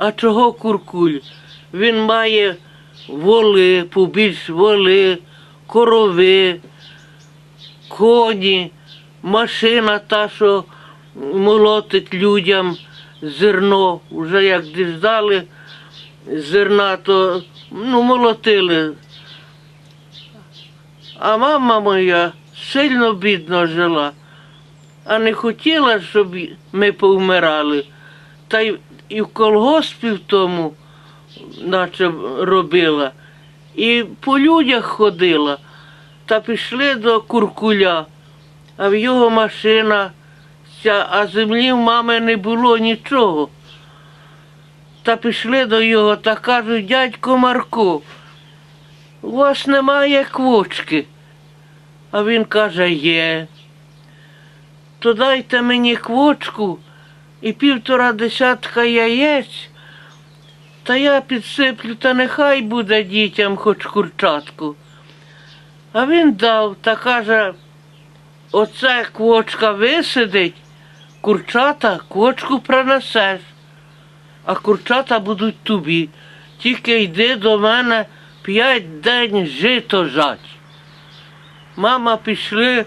А чого куркуль? Він має воли, побільш воли, корови, коні, машина та, що молотить людям зерно. Уже як діждали зерна, то ну, молотили. А мама моя сильно бідно жила, а не хотіла, щоб ми повмирали. Та й і в колгоспі в тому, наче робила, і по людях ходила, та пішли до куркуля, а в його машина, ця, а землі в мами не було нічого. Та пішли до його та кажуть, дядько Марко, у вас немає квочки. А він каже, є. То дайте мені квочку і півтора десятка яєць, та я підсиплю, та нехай буде дітям хоч курчатку. А він дав та каже, оце квочка висидить, курчата квочку принесеш, а курчата будуть тобі. Тільки йди до мене п'ять день жито жать. Мама пішли